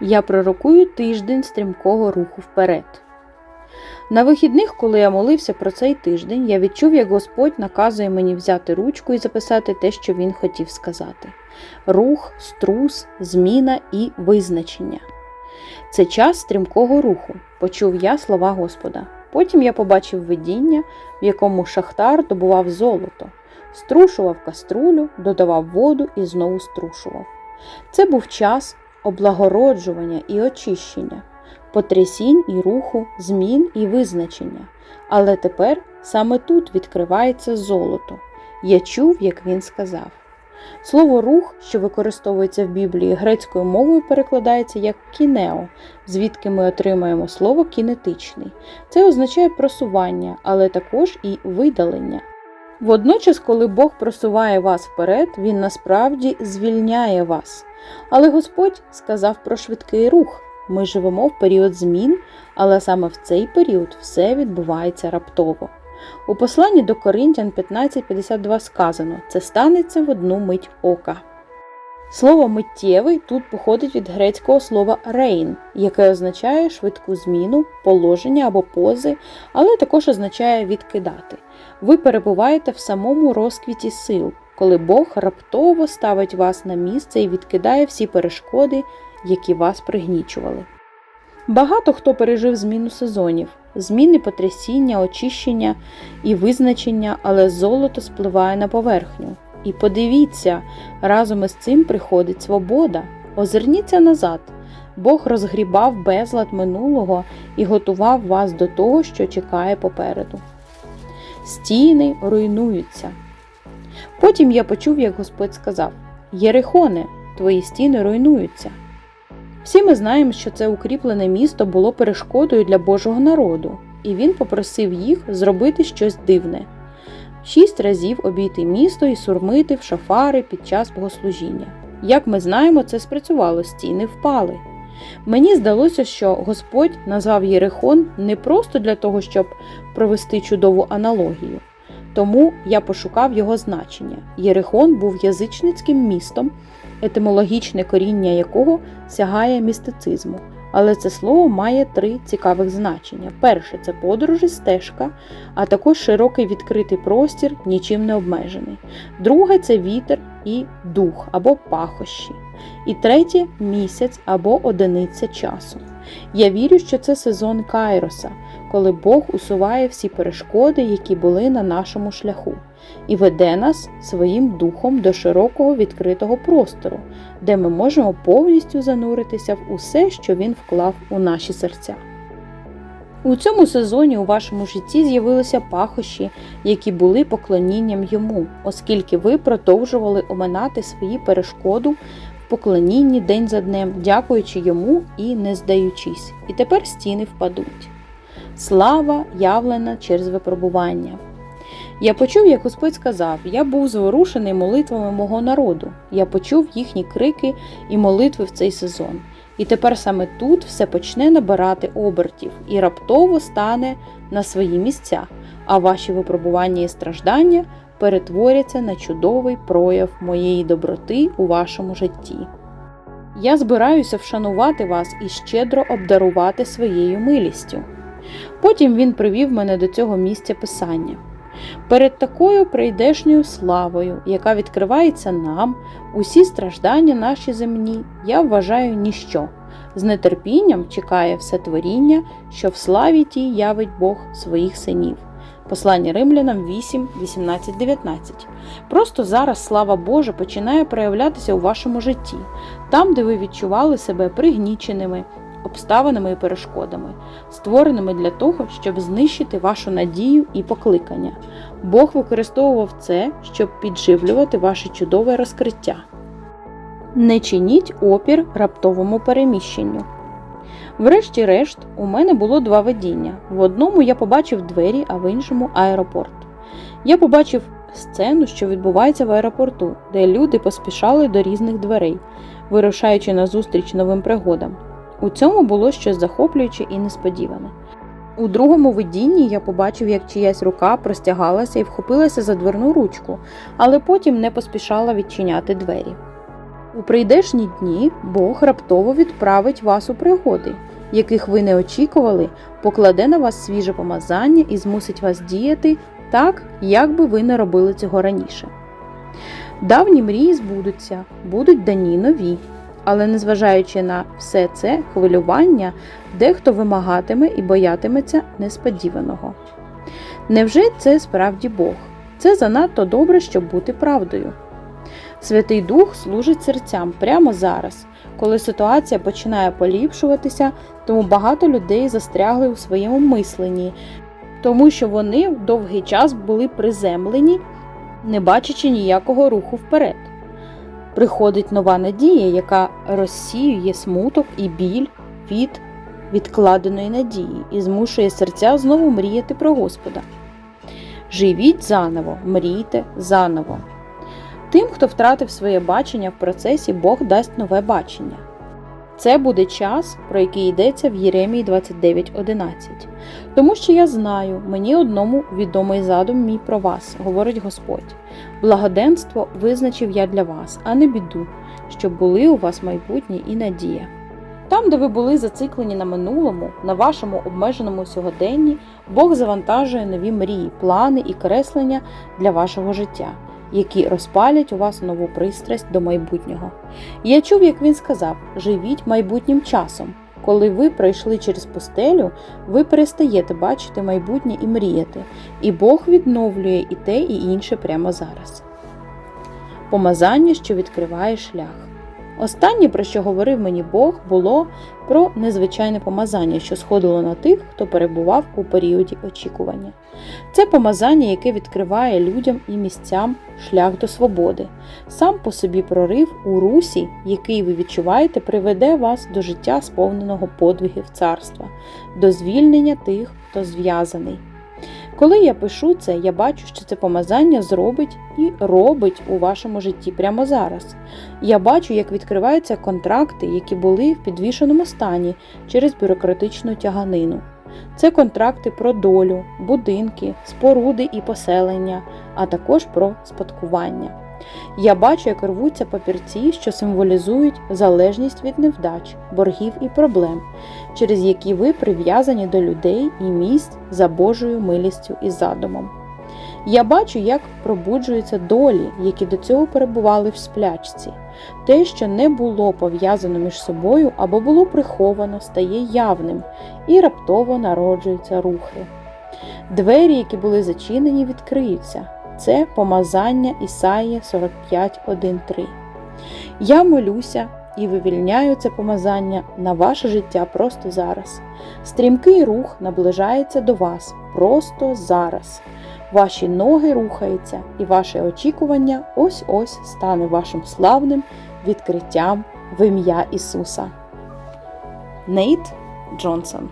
Я пророкую тиждень стрімкого руху вперед. На вихідних, коли я молився про цей тиждень, я відчув, як Господь наказує мені взяти ручку і записати те, що він хотів сказати: рух, струс, зміна і визначення. Це час стрімкого руху, почув я слова Господа. Потім я побачив видіння, в якому шахтар добував золото, струшував каструлю, додавав воду і знову струшував. Це був час облагороджування і очищення, потрясінь і руху, змін і визначення. Але тепер саме тут відкривається золото. Я чув, як він сказав. Слово рух, що використовується в Біблії грецькою мовою, перекладається як кінео, звідки ми отримаємо слово кінетичний. Це означає просування, але також і видалення. Водночас, коли Бог просуває вас вперед, Він насправді звільняє вас. Але Господь сказав про швидкий рух. Ми живемо в період змін, але саме в цей період все відбувається раптово. У посланні до Коринтян 15.52 сказано: це станеться в одну мить ока. Слово миттєвий тут походить від грецького слова рейн, яке означає швидку зміну, положення або пози, але також означає відкидати. Ви перебуваєте в самому розквіті сил, коли Бог раптово ставить вас на місце і відкидає всі перешкоди, які вас пригнічували. Багато хто пережив зміну сезонів, зміни потрясіння, очищення і визначення, але золото спливає на поверхню. І подивіться, разом із цим приходить свобода. Озирніться назад. Бог розгрібав безлад минулого і готував вас до того, що чекає попереду. Стіни руйнуються. Потім я почув, як Господь сказав: Єрихоне, твої стіни руйнуються. Всі ми знаємо, що це укріплене місто було перешкодою для Божого народу, і він попросив їх зробити щось дивне шість разів обійти місто і сурмити в шафари під час богослужіння. Як ми знаємо, це спрацювало, стіни впали. Мені здалося, що Господь назвав Єрихон не просто для того, щоб провести чудову аналогію. Тому я пошукав його значення. Єрихон був язичницьким містом, етимологічне коріння якого сягає містицизму. Але це слово має три цікавих значення. Перше це подорожі, стежка, а також широкий відкритий простір, нічим не обмежений. Друге це вітер і дух або пахощі. І третє місяць або одиниця часу. Я вірю, що це сезон Кайроса, коли Бог усуває всі перешкоди, які були на нашому шляху, і веде нас своїм духом до широкого відкритого простору, де ми можемо повністю зануритися в усе, що він вклав у наші серця. У цьому сезоні у вашому житті з'явилися пахощі, які були поклонінням йому, оскільки ви продовжували оминати свої перешкоду в поклонінні день за днем, дякуючи йому і не здаючись. І тепер стіни впадуть. Слава явлена через випробування. Я почув, як Господь сказав: Я був зворушений молитвами мого народу. Я почув їхні крики і молитви в цей сезон. І тепер саме тут все почне набирати обертів і раптово стане на свої місця, а ваші випробування і страждання перетворяться на чудовий прояв моєї доброти у вашому житті. Я збираюся вшанувати вас і щедро обдарувати своєю милістю. Потім він привів мене до цього місця писання. Перед такою прийдешньою славою, яка відкривається нам, усі страждання наші земні, я вважаю ніщо. З нетерпінням чекає все творіння, що в славі тій явить Бог своїх синів. Послання римлянам 8, 18, 19. Просто зараз слава Божа починає проявлятися у вашому житті, там, де ви відчували себе пригніченими, обставинами і перешкодами, створеними для того, щоб знищити вашу надію і покликання. Бог використовував це, щоб підживлювати ваше чудове розкриття. Не чиніть опір раптовому переміщенню. Врешті-решт, у мене було два видіння. В одному я побачив двері, а в іншому аеропорт. Я побачив сцену, що відбувається в аеропорту, де люди поспішали до різних дверей, вирушаючи назустріч новим пригодам. У цьому було щось захоплююче і несподіване. У другому видінні я побачив, як чиясь рука простягалася і вхопилася за дверну ручку, але потім не поспішала відчиняти двері. У прийдешні дні Бог раптово відправить вас у пригоди, яких ви не очікували, покладе на вас свіже помазання і змусить вас діяти так, як би ви не робили цього раніше. Давні мрії збудуться, будуть дані нові, але незважаючи на все це хвилювання, дехто вимагатиме і боятиметься несподіваного. Невже це справді Бог? Це занадто добре, щоб бути правдою. Святий Дух служить серцям прямо зараз, коли ситуація починає поліпшуватися, тому багато людей застрягли у своєму мисленні, тому що вони довгий час були приземлені, не бачачи ніякого руху вперед. Приходить нова надія, яка розсіює смуток і біль від відкладеної надії і змушує серця знову мріяти про Господа. Живіть заново, мрійте заново. Тим, хто втратив своє бачення в процесі, Бог дасть нове бачення. Це буде час, про який йдеться в Єремії 29.11. Тому що я знаю, мені одному відомий задум мій про вас, говорить Господь. Благоденство визначив я для вас, а не біду, щоб були у вас майбутнє і надія. Там, де ви були зациклені на минулому, на вашому обмеженому сьогоденні, Бог завантажує нові мрії, плани і креслення для вашого життя, які розпалять у вас нову пристрасть до майбутнього. Я чув, як він сказав: живіть майбутнім часом. Коли ви пройшли через пустелю, ви перестаєте бачити майбутнє і мріяти, і Бог відновлює і те, і інше прямо зараз. Помазання, що відкриває шлях. Останнє, про що говорив мені Бог, було про незвичайне помазання, що сходило на тих, хто перебував у періоді очікування. Це помазання, яке відкриває людям і місцям шлях до свободи. Сам по собі прорив у русі, який ви відчуваєте, приведе вас до життя, сповненого подвигів царства, до звільнення тих, хто зв'язаний. Коли я пишу це, я бачу, що це помазання зробить і робить у вашому житті прямо зараз. Я бачу, як відкриваються контракти, які були в підвішеному стані через бюрократичну тяганину. Це контракти про долю, будинки, споруди і поселення, а також про спадкування. Я бачу, як рвуться папірці, що символізують залежність від невдач, боргів і проблем, через які ви прив'язані до людей і місць за Божою милістю і задумом. Я бачу, як пробуджуються долі, які до цього перебували в сплячці. Те, що не було пов'язано між собою або було приховано, стає явним і раптово народжуються рухи. Двері, які були зачинені, відкриються. Це помазання Ісаїя 45.1.3. Я молюся і вивільняю це помазання на ваше життя просто зараз. Стрімкий рух наближається до вас просто зараз. Ваші ноги рухаються, і ваше очікування ось-ось стане вашим славним відкриттям в ім'я Ісуса. Нейт Джонсон